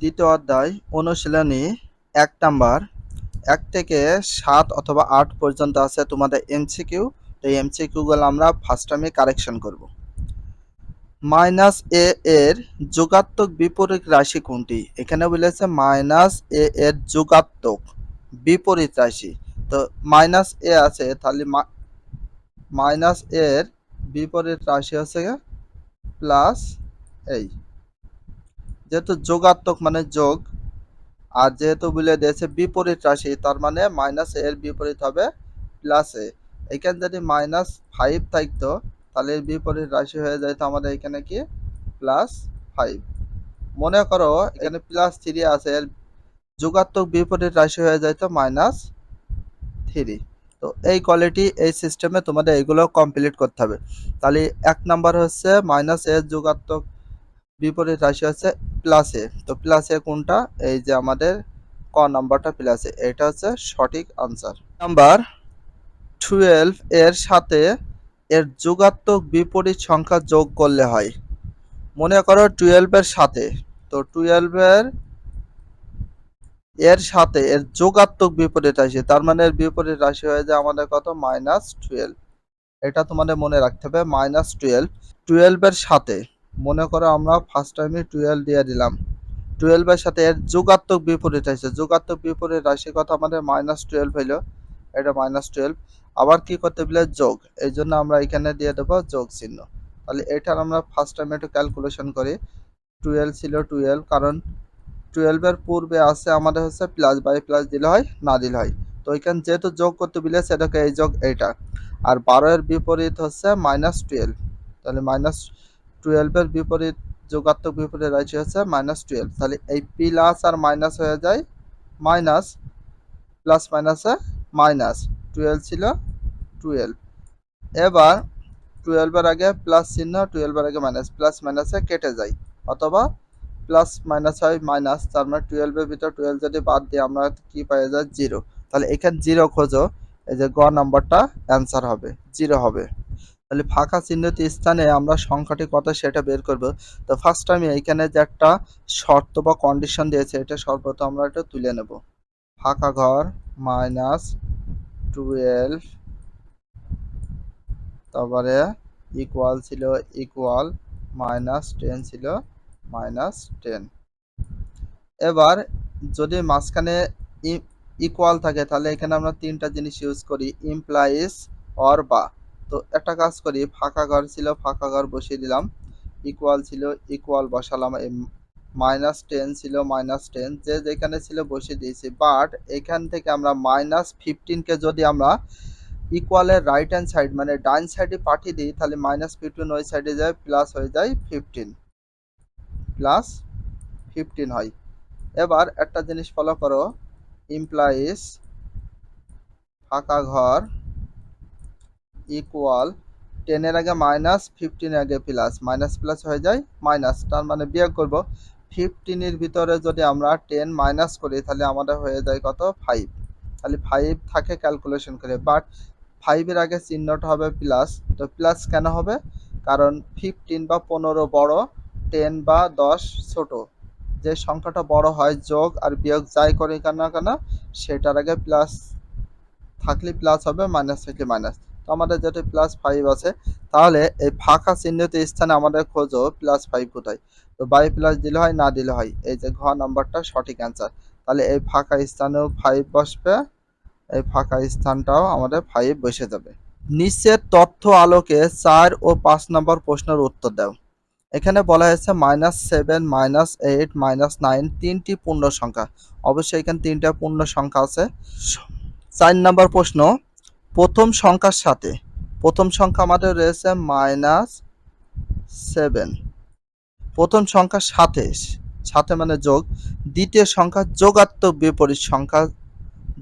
দ্বিতীয় অধ্যায়, অনুশীলনী এক নাম্বার। এক থেকে সাত অথবা আট পর্যন্ত আছে তোমাদের এমসিকিউ এই এমসিকিউগুলো আমরা ফার্স্ট টাইমে কারেকশন করব। মাইনাস এ এর যোগাত্মক বিপরীত রাশি কোনটি? এখানে বলেছে মাইনাস এ এর যোগাত্মক বিপরীত রাশি। তো মাইনাস এ আছে, তাহলে মাইনাস এর বিপরীত রাশি হচ্ছে প্লাস এই যেহেতু যোগাত্মক মানে যোগ, আর যেহেতু বলে দিয়েছে বিপরীত রাশি, তার মানে মাইনাস এর বিপরীত হবে প্লাস এ এখানে যদি মাইনাস ফাইভ থাকতো, তাহলে এর বিপরীত রাশি হয়ে যেত আমাদের এখানে কি? প্লাস ফাইভ মনে করো এখানে প্লাস থ্রি আছে, এর যোগাত্মক বিপরীত রাশি হয়ে যেত মাইনাস থ্রি তো এই কোয়ালিটি এই সিস্টেমে তোমাদের এগুলো কমপ্লিট করতে হবে। তাহলে এক নাম্বার হচ্ছে মাইনাস এর যোগাত্মক বিপরীত রাশি হচ্ছে প্লাসে তো প্লাস কোনটা? এই যে আমাদের ক নাম্বারটা প্লাসে এটা হচ্ছে সঠিক আনসার নাম্বার টুয়েলভ এর সাথে এর যোগাত্মক বিপরীত সংখ্যা যোগ করলে হয়। মনে করো টুয়েলভের সাথে। তো টুয়েলভের এর সাথে এর যোগাত্মক বিপরীত রাশি। তার মানে এর বিপরীত রাশি হয়ে যায় আমাদের কত? মাইনাস টুয়েলভ এটা তোমাদের মনে রাখতে হবে মাইনাস টুয়েলভ টুয়েলভের সাথে মনে করো আমরা ফার্স্ট টাইমে টুয়েলভ দিয়ে দিলাম। টুয়েলভের সাথে এর যোগাত্মক বিপরীত রাশি যোগাত্মক বিপরীত রাশি কথা আমাদের মাইনাস টুয়েলভ হইল। এটা মাইনাস টুয়েলভ আবার কি করতে বলে যোগ। এই জন্য আমরা এখানে দিয়ে দেবো যোগ চিহ্ন। তাহলে এটার আমরা ফার্স্ট টাইমে একটু ক্যালকুলেশন করি। টুয়েলভ ছিল টুয়েলভ কারণ টুয়েলভের পূর্বে আছে আমাদের হচ্ছে প্লাস বাই প্লাস দিলে হয়, না দিলে হয়। তো এখানে যেহেতু যোগ করতে বলে সেটাকে এই যোগ এইটা। আর বারো এর বিপরীত হচ্ছে মাইনাস টুয়েলভ তাহলে মাইনাস টুয়েলভের বিপরীত যোগাত্মক বিপরীত রাশি হচ্ছে মাইনাস টুয়েলভ তাহলে এই প্লাস আর মাইনাস হয়ে যায় মাইনাস প্লাস মাইনাসে মাইনাস টুয়েলভ ছিল টুয়েলভ এবার টুয়েলভের আগে প্লাস চিহ্ন টুয়েলভের আগে মাইনাস প্লাস মাইনাসে কেটে যায়। অথবা প্লাস মাইনাস হয় মাইনাস তার মানে টুয়েলভের ভিতর টুয়েলভ যদি বাদ দিয়ে আমরা কি পাই যায় জিরো তাহলে এখানে জিরো খোঁজো। এই যে গ নাম্বারটা অ্যান্সার হবে। জিরো হবে। তাহলে ফাঁকা চিহ্নিত স্থানে আমরা সংখ্যাটি কত সেটা বের করব। তো ফার্স্ট আমি এইখানে যে একটা শর্ত বা কন্ডিশন দিয়েছে, এটা সর্বপ্রথম আমরা এটা তুলে নেব। ফাঁকা ঘর মাইনাস টুয়েলভ তারপরে ইকুয়াল ছিল ইকুয়াল মাইনাস টেন ছিল মাইনাস টেন এবার যদি মাঝখানে ইকুয়াল থাকে, তাহলে এখানে আমরা তিনটা জিনিস ইউজ করি ইমপ্লাইজ অর বা। তো একটা কাজ করি, ফাঁকা ঘর ছিল, ফাঁকা ঘর বসিয়ে দিলাম। ইকুয়াল ছিল ইকুয়াল বসালাম। মাইনাস টেন ছিল মাইনাস টেন যে যেখানে ছিল বসিয়ে দিয়েছি। বাট এখান থেকে আমরা মাইনাস ফিফটিনকে যদি আমরা ইকুয়ালের রাইট হ্যান্ড সাইড মানে ডাইন সাইডে পাঠিয়ে দিই, তাহলে মাইনাস ফিফটিন ওই সাইডে যায় প্লাস হয়ে যায় ফিফটিন প্লাস ফিফটিন হয়। এবার একটা জিনিস ফলো করো। ইমপ্লাইজ ফাঁকা ঘর ইকুয়াল টেনের আগে মাইনাস ফিফটিনের আগে প্লাস মাইনাস প্লাস হয়ে যায় মাইনাস তার মানে বিয়োগ করব। ফিফটিনের ভিতরে যদি আমরা টেন মাইনাস করি, তাহলে আমাদের হয়ে যায় কত? ফাইভ তাহলে ফাইভ থাকে ক্যালকুলেশন করে। বাট ফাইভের আগে চিহ্নটা হবে প্লাস তো প্লাস কেন হবে? কারণ ফিফটিন বা পনেরো বড় টেন বা দশ ছোট। যে সংখ্যাটা বড় হয় যোগ আর বিয়োগ যাই করে কেন কেন, সেটার আগে প্লাস থাকলে প্লাস হবে মাইনাস থাকলে মাইনাস তো আমাদের যেটা প্লাস ফাইভ আছে, তাহলে এই ফাঁকা চিহ্নিত স্থানে আমাদের খোঁজো প্লাস ফাইভ কোথায়? তো বাই প্লাস দিলে হয়, না দিলে হয়? এই যে ঘ নাম্বারটা সঠিক অ্যান্সার তাহলে এই ফাঁকা স্থানেও ফাইভ বসবে, এই ফাঁকা স্থানটাও আমাদের ফাইভ বসে যাবে। নিচের তথ্য আলোকে চার ও পাঁচ নম্বর প্রশ্নের উত্তর দাও। এখানে বলা হয়েছে minus seven minus eight minus nine তিনটি পূর্ণ সংখ্যা। অবশ্যই এখানে তিনটা পূর্ণ সংখ্যা আছে। চার নম্বর প্রশ্ন প্রথম সংখ্যার সাথে। প্রথম সংখ্যা আমাদের রয়েছে মাইনাস সেভেন প্রথম সংখ্যার সাথে সাথে মানে যোগ। দ্বিতীয় সংখ্যা যোগাত্মক বিপরীত সংখ্যা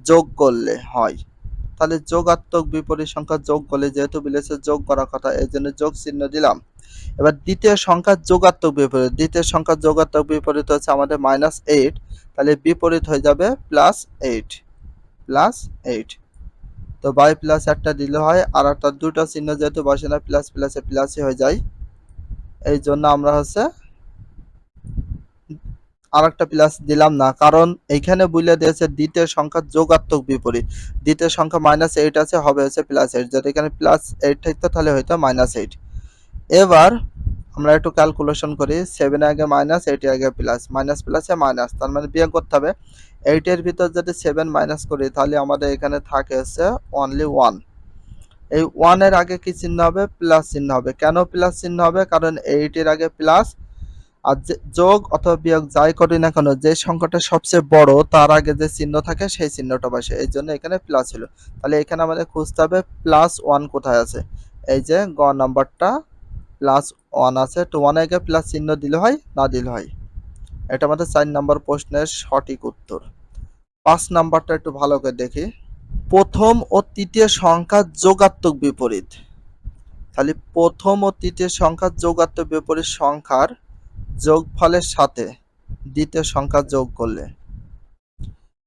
যোগ করলে হয়। তাহলে যোগাত্মক বিপরীত সংখ্যা যোগ করলে যেহেতু বলেছে যোগ করার কথা, এই জন্য যোগ চিহ্ন দিলাম। এবার দ্বিতীয় সংখ্যা যোগাত্মক বিপরীত। দ্বিতীয় সংখ্যা যোগাত্মক বিপরীত হচ্ছে আমাদের মাইনাস এইট তাহলে বিপরীত হয়ে যাবে প্লাস এইট প্লাস এইট তো বাই প্লাস একটা দিলে হয়, আর একটা দুটো চিহ্ন যেহেতু বসে না প্লাস প্লাসে প্লাসই হয়ে যায়। এই জন্য আমরা হচ্ছে আর একটা প্লাস দিলাম না, কারণ এইখানে বলে দিয়েছে দ্বিতীয় সংখ্যা যোগাত্মক বিপরীত। দ্বিতীয় সংখ্যা মাইনাস এইট আছে, হবে হচ্ছে প্লাস এইট যদি এখানে প্লাস এইট থাকতো, তাহলে হয়তো মাইনাস এইট এবার আমরা একটু ক্যালকুলেশন করি সেভেন আগে মাইনাস এইটের আগে প্লাস মাইনাস প্লাসে মাইনাস তার মানে বিয়োগ করতে হবে। এইটের ভিতর যদি সেভেন মাইনাস করি, তাহলে আমাদের এখানে থাকে হচ্ছে অনলি ওয়ান এই ওয়ানের আগে কি চিহ্ন হবে? প্লাস চিহ্ন হবে। কেন প্লাস চিহ্ন হবে? কারণ এইটের আগে প্লাস আর যোগ অথবা বিয়োগ যাই করি না কেন, যে সংখ্যাটা সবচেয়ে বড়, তার আগে যে চিহ্ন থাকে, সেই চিহ্নটা বসে। এই জন্য এখানে প্লাস হলো। তাহলে এখানে আমাদের খুঁজতে হবে প্লাস ওয়ান কোথায় আছে? এই যে গ নাম্বারটা প্লাস ওয়ান আছে। তো ওয়ান আগে প্লাস চিহ্ন দিলে হয়, না দিলে হয়? এটা আমাদের চার নম্বর প্রশ্নের সঠিক উত্তর। পাঁচ নাম্বারটা একটু ভালো করে দেখি। প্রথম ও তৃতীয় সংখ্যা যোগাত্মক বিপরীত। তাহলে প্রথম ও তৃতীয় সংখ্যা যোগাত্মক বিপরীত সংখ্যার যোগফলের সাথে দ্বিতীয় সংখ্যা যোগ করলে।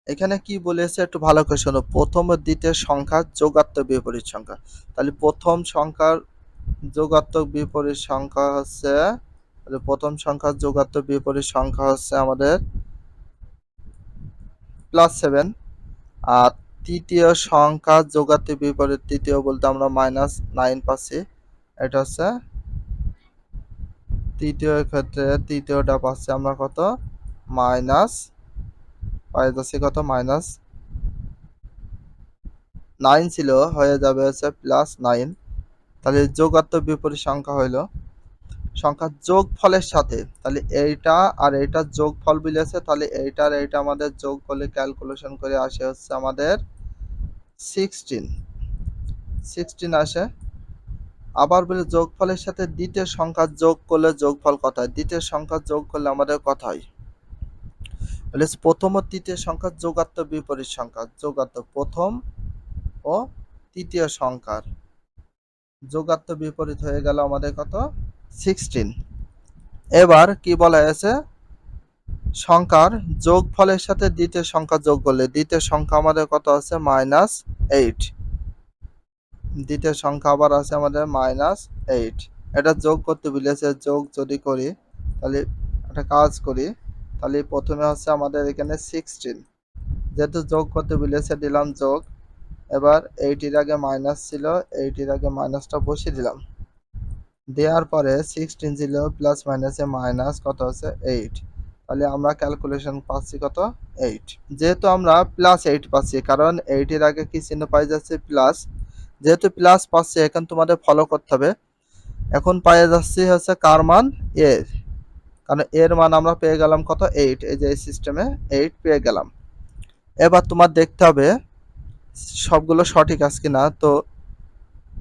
এখানে কি বলেছে একটু ভালো করে শোনো। প্রথম ও দ্বিতীয় সংখ্যা যোগাত্মক বিপরীত সংখ্যা। তাহলে প্রথম সংখ্যার যোগাত্মক বিপরীত সংখ্যা হচ্ছে প্রথম সংখ্যার যোগাত্মক বিপরীত সংখ্যা হচ্ছে আমাদের প্লাস সেভেন আর তৃতীয় সংখ্যা যোগাত্মক বিপরীত, তৃতীয় বলতে আমরা মাইনাস নাইন পাচ্ছি। এটা হচ্ছে তৃতীয় ক্ষেত্রে তৃতীয়টা পাচ্ছি আমরা কত? মাইনাস পাই যাচ্ছে কত? মাইনাস নাইন ছিল, হয়ে যাবে হচ্ছে প্লাস নাইন তাহলে যোগাত্মক বিপরীত সংখ্যা হইল সংখ্যা যোগ ফলের সাথে, তাহলে এইটা আর এইটা যোগ ফল বিলেছে তাহলে এইটা আর এইটা আমাদের যোগ করলে ক্যালকুলেশন করে আসে হচ্ছে আমাদের সিক্সটিন সিক্সটিন আসে। আবার বলে যোগফলের সাথে দ্বিতীয় সংখ্যা যোগ করলে যোগফল কত হয় দ্বিতীয় সংখ্যা যোগ করলে আমাদের কত হয় বলে প্রথম ও তৃতীয় সংখ্যার যোগাত্মক বিপরীত সংখ্যা, যোগাত্মক প্রথম ও তৃতীয় সংখ্যার যোগাত্মক বিপরীত হয়ে গেল আমাদের কত? সিক্সটিন এবার কি বলা হয়েছে? সংখ্যার যোগফলের সাথে দ্বিতীয় সংখ্যা যোগ করলে দ্বিতীয় সংখ্যা আমাদের কত আছে? মাইনাস এইট দ্বিতীয় সংখ্যা আবার আছে আমাদের মাইনাস এইট এটা যোগ করতে বলেছে যোগ যদি করি, তাহলে একটা কাজ করি, তাহলে প্রথমে হচ্ছে আমাদের এখানে সিক্সটিন যেহেতু যোগ করতে বলেছে, দিলাম যোগ। এবার এইটির আগে মাইনাস ছিল এইটির আগে মাইনাসটা বসিয়ে দিলাম। দেওয়ার পরে সিক্সটিন ছিল প্লাস মাইনাসে মাইনাস কত আছে এইট তাহলে আমরা ক্যালকুলেশন পাচ্ছি কত এইট যেহেতু আমরা প্লাস এইট পাচ্ছি, কারণ এইটের আগে কি চিহ্ন পাই যাচ্ছে? প্লাস যেহেতু প্লাস পাচ্ছি, এখন তোমাদের ফলো করতে হবে। এখন পাই যাচ্ছি হচ্ছে কার মান? এর কারণ এর মান আমরা পেয়ে গেলাম কত? এইট এই যে এই সিস্টেমে এইট পেয়ে গেলাম। এবার তোমার দেখতে হবে সবগুলো সঠিক আছে কিনা। তো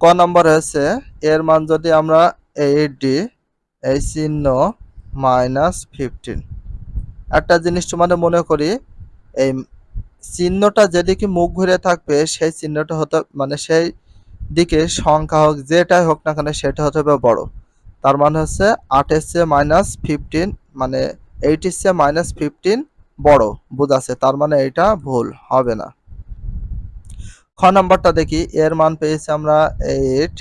ক নম্বর হচ্ছে, এর মান যদি আমরা এইট ডি এই চিহ্ন মাইনাস ফিফটিন একটা জিনিস তোমাদের মনে করি, এই চিহ্নটা যেদিকে মুখ ঘুরে থাকবে, সেই চিহ্নটা হতে মানে সেই দিকে সংখ্যা হোক, যেটাই হোক না কেন সেটা হতে হবে বড়। তার মানে হচ্ছে আটের চেয়ে মাইনাস ফিফটিন মানে এইটির চেয়ে মাইনাস ফিফটিন বড়, বুঝাচ্ছে? তার মানে এটা ভুল, হবে না। খ নাম্বারটা দেখি, এর মান পেয়েছি আমরা eight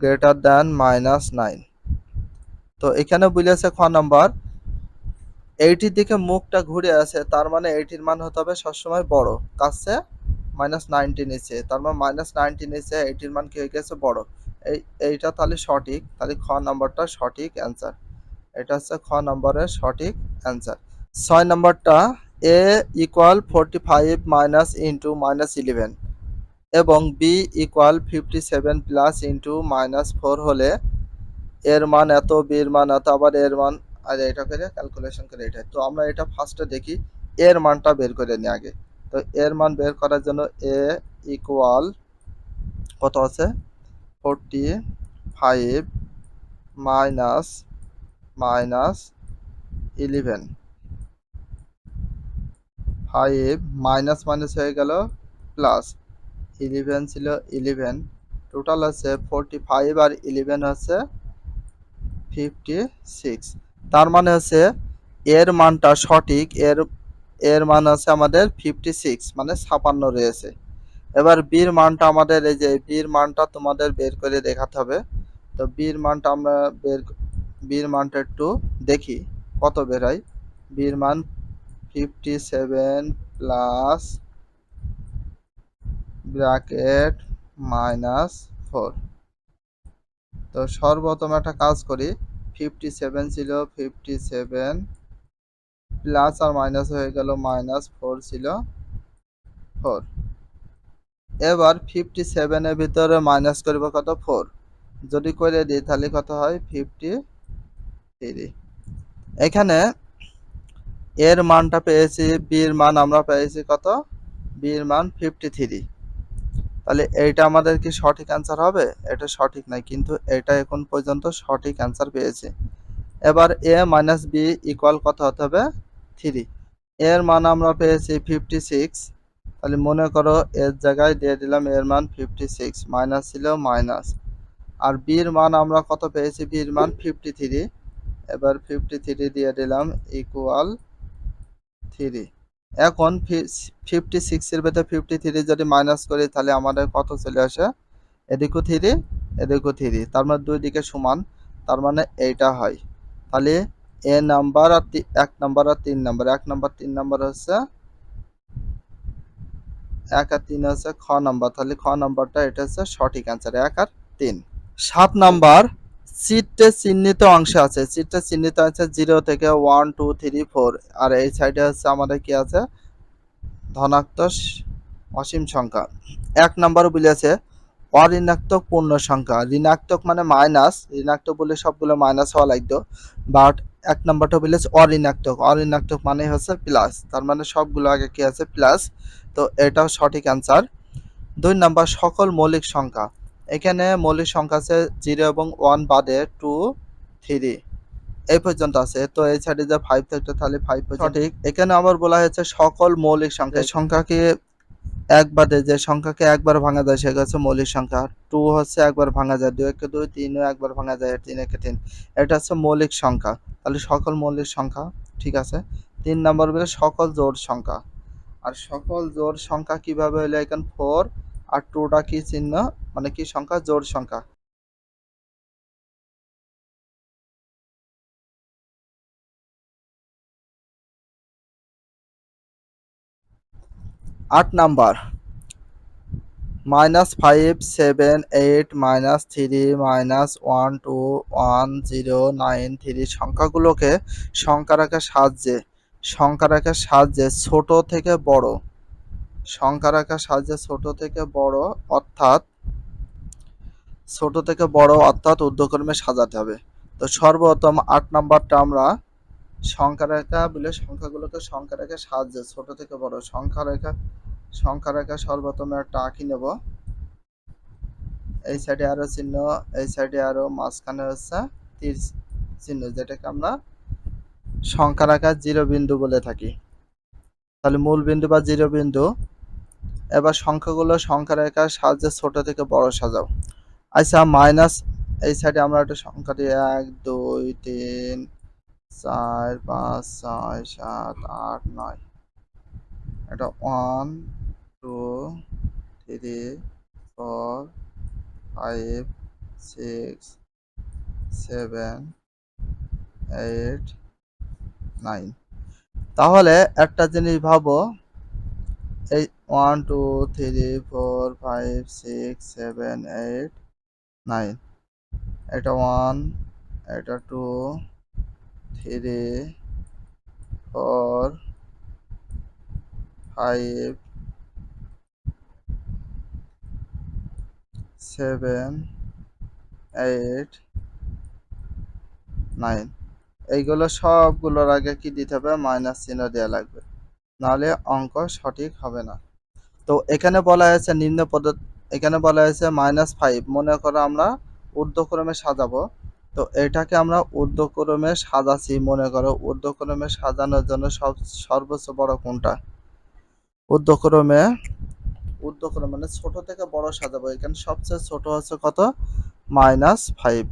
greater than minus nine তো এখানে বলেছে খ নাম্বার এইটির দিকে মুখটা ঘুরে আছে তার মানে এইটির মান হতে হবে সবসময় বড়। কাছে মাইনাস নাইনটি নিচে, তার মানে মাইনাস নাইনটি নিচে এইটির মান কি হয়ে গেছে বড়? এই, এইটা তাহলে সঠিক, তাহলে খ নাম্বারটা সঠিক অ্যান্সার এটা হচ্ছে খ নম্বরের সঠিক অ্যান্সার ছয় নম্বরটা A equal forty five minus into minus eleven এবং B equal fifty seven plus into minus four হলে এর মান এত বির মান এত, আবার এর মান, আর এটা করে ক্যালকুলেশন করে এটা। তো আমরা এটা ফার্স্টে দেখি, এর মানটা বের করে নিই আগে। তো এর মান বের করার জন্য এ ইকুয়াল কত আছে? Forty five minus minus five minus minus হয়ে গেল প্লাস ইলেভেন ছিল ইলেভেন। টোটাল আছে ফোরটি ফাইভ আর ইলেভেন হচ্ছে ফিফটি সিক্স তার মানে হচ্ছে এর মানটা সঠিক, এর এর মান আছে আমাদের ফিফটি সিক্স মানে ছাপান্ন রয়েছে। এবার বির মানটা আমাদের এই যে বির মানটা তোমাদের বের করে দেখাতে হবে। তো বির মানটা আমরা বের, বির মানটা একটু দেখি, কত বের বির মান fifty seven plus bracket minus four তো সর্বপ্রথম একটা কাজ করি ফিফটি সেভেন ছিল ফিফটি সেভেন প্লাস আর মাইনাস হয়ে গেল মাইনাস ফোর ছিল ফোর এবার ফিফটি সেভেনের ভিতরে মাইনাস করব কত? ফোর যদি করে দিই তাহলে কত হয়? ফিফটি থ্রি এখানে এর মানটা পেয়েছি, বির মান আমরা পেয়েছি কত? বির মান ফিফটি থ্রি তাহলে এইটা আমাদের কি সঠিক অ্যান্সার হবে? এটা সঠিক নাই, কিন্তু এটা এখন পর্যন্ত সঠিক অ্যান্সার পেয়েছে। এবার এ মাইনাস বি ইকুয়াল কত হতে হবে? থ্রি এর মান আমরা পেয়েছি ফিফটি সিক্স তাহলে মনে করো এর জায়গায় দিয়ে দিলাম এর মান ফিফটি সিক্স মাইনাস ছিল মাইনাস আর বির মান আমরা কত পেয়েছি? বির মান ফিফটি থ্রি এবার ফিফটি থ্রি দিয়ে দিলাম ইকুয়াল থ্রি এখন ফিফটি সিক্সের ভেতরে ফিফটি থ্রি যদি মাইনাস করি, তাহলে আমাদের কত চলে আসে? এদিকও থ্রি এদিকও থ্রি তার মানে দুই দিকে সমান, তার মানে এইটা হয়। তাহলে এ নাম্বার আর এক নাম্বার আর তিন নাম্বার এক নাম্বার তিন নাম্বার হচ্ছে এক আর তিন হচ্ছে খ নাম্বার তাহলে খ নাম্বারটা এটা হচ্ছে সঠিক অ্যান্সার এক আর তিন। সাত নাম্বার চিত্রে চিহ্নিত অংশ আছে। সিটটা চিহ্নিত আছে জিরো থেকে ওয়ান টু থ্রি ফোর আর এই সাইডে হচ্ছে আমাদের কি আছে? ধনাত্মক অসীম সংখ্যা। এক নাম্বার বলেছে অঋণাত্মক পূর্ণ সংখ্যা। ঋণাত্মক মানে মাইনাস ঋণাত্মক বলে সবগুলো মাইনাস হওয়া লাগতো। বাট এক নাম্বারটা বলেছে অঋণাত্মক। অঋণাত্মক মানে হচ্ছে প্লাস তার মানে সবগুলো আগে কি আছে? প্লাস তো এটাও সঠিক অ্যান্সার দুই নাম্বার, সকল মৌলিক সংখ্যা। এখানে মৌলিক সংখ্যা আছে জিরো এবং ওয়ান বাদে টু থ্রি। এই পর্যন্ত আছে। তো এই সাইডে যে ফাইভ থাকতো তাহলে ফাইভ সঠিক। এখানে আবার বলা হয়েছে সকল মৌলিক সংখ্যা। সংখ্যাকে এক বাদে যে সংখ্যাকে একবার ভাঙা যায় সেটা হচ্ছে মৌলিক সংখ্যা। টু হচ্ছে একবার ভাঙা যায় দুই একে দুই তিনও একবার ভাঙা যায় তিন একে তিন। এটা হচ্ছে মৌলিক সংখ্যা। তাহলে সকল মৌলিক সংখ্যা ঠিক আছে? তিন নম্বর বলে সকল জোর সংখ্যা। আর সকল জোর সংখ্যা কীভাবে হলো এখানে? ফোর আর টুটা কি চিহ্ন? মানে কি সংখ্যা? জোর সংখ্যা। আট number. Minus five, seven, eight, minus three, minus one, two, one, zero, nine, three সংখ্যাগুলোকে সংখ্যা রাখার সাহায্যে সংখ্যা রাখার সাহায্যে ছোট থেকে বড়। সংখ্যা রাখার সাহায্যে ছোট থেকে বড় অর্থাৎ ছোট থেকে বড় অর্থাৎ ঊর্ধ্বক্রমে সাজাতে হবে। তো সর্বপ্রথম আট নাম্বারটা আমরা সংখ্যা রেখা বলে সংখ্যাগুলোকে সংখ্যা রেখা সাহায্যে ছোট থেকে বড় সংখ্যা রেখা সংখ্যা রেখা সর্বপ্রথম একটা আঁকি নেব। এই সাইডে আরও চিহ্ন, এই সাইডে আরও মাঝখানে হচ্ছে তীর চিহ্ন, যেটাকে আমরা সংখ্যা রেখা জিরো বিন্দু বলে থাকি। তাহলে মূল বিন্দু বা জিরো বিন্দু এবার সংখ্যাগুলো সংখ্যা রেখার সাহায্যে ছোট থেকে বড় সাজাও। আচ্ছা মাইনাস এই সাইডে আমরা একটা সংখ্যা এক, দুই, তিন, চার, পাঁচ, ছয়, সাত, আট, নয়। এটা one two three four five six seven eight nine তাহলে একটা জিনিস ভাবো এই one two three four five six seven eight nine এটা ওয়ান এটা two three four five seven eight nine এইগুলো সবগুলোর আগে কি দিতে হবে? মাইনাস চিহ্ন দেওয়া লাগবে। নাহলে অঙ্ক সঠিক হবে না। তো এখানে বলা হয়েছে নিম্ন পদ্ধতি এখানে বলা হয়েছে মাইনাস ফাইভ মনে করো আমরা ঊর্ধ্বক্রমে সাজাবো। তো এটাকে আমরা ঊর্ধ্বক্রমে সাজাচ্ছি। মনে করো ঊর্ধ্বক্রমে সাজানোর জন্য সব সর্বোচ্চ বড় কোনটা? ঊর্ধ্বক্রমে ঊর্ধ্বক্রমে মানে ছোট থেকে বড় সাজাবো। এখানে সবচেয়ে ছোট হচ্ছে কত? মাইনাস ফাইভ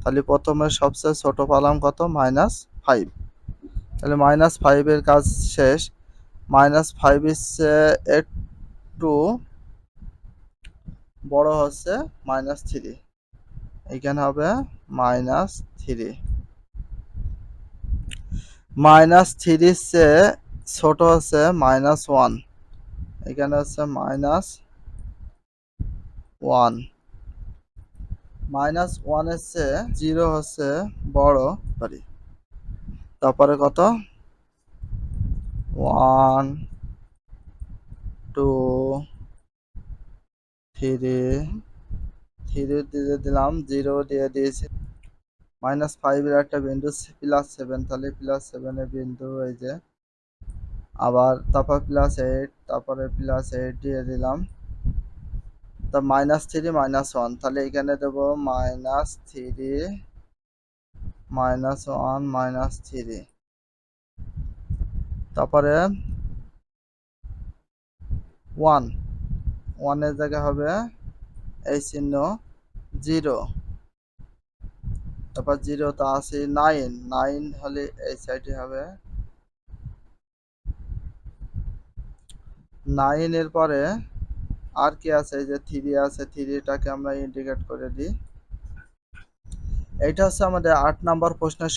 তাহলে প্রথমে সবচেয়ে ছোট পালাম কত? মাইনাস ফাইভ তাহলে মাইনাস ফাইভের কাজ শেষ। মাইনাস ফাইভ হচ্ছে একটু বড় হচ্ছে মাইনাস থ্রি এখানে হবে মাইনাস থ্রি মাইনাস থ্রির চেয়ে ছোট হচ্ছে মাইনাস ওয়ান এখানে হচ্ছে মাইনাস ওয়ান মাইনাস ওয়ানের চেয়ে জিরো হচ্ছে বড়। সরি তারপরে কত? ওয়ান টু থ্রি থ্রি দিয়ে দিলাম জিরো দিয়ে দিয়েছি। মাইনাস ফাইভের একটা বিন্দু প্লাস সেভেন তাহলে প্লাস সেভেনের বিন্দু এই যে। আবার তারপর প্লাস এইট তারপরে প্লাস এইট দিয়ে দিলাম। তা মাইনাস থ্রি মাইনাস ওয়ান তাহলে এখানে দেবো minus three minus one minus three তারপরে ওয়ান ওয়ানের জায়গায় হবে এই চিহ্ন জিরো তারপর জিরো তো আছে নাইন নাইন হলে এই সাইডে হবে নাইনের পরে আর কি আছে? যে থ্রি আছে থ্রিটাকে আমরা ইন্ডিকেট করে দিই। এটা হচ্ছে আমাদের আট নাম্বার প্রশ্নের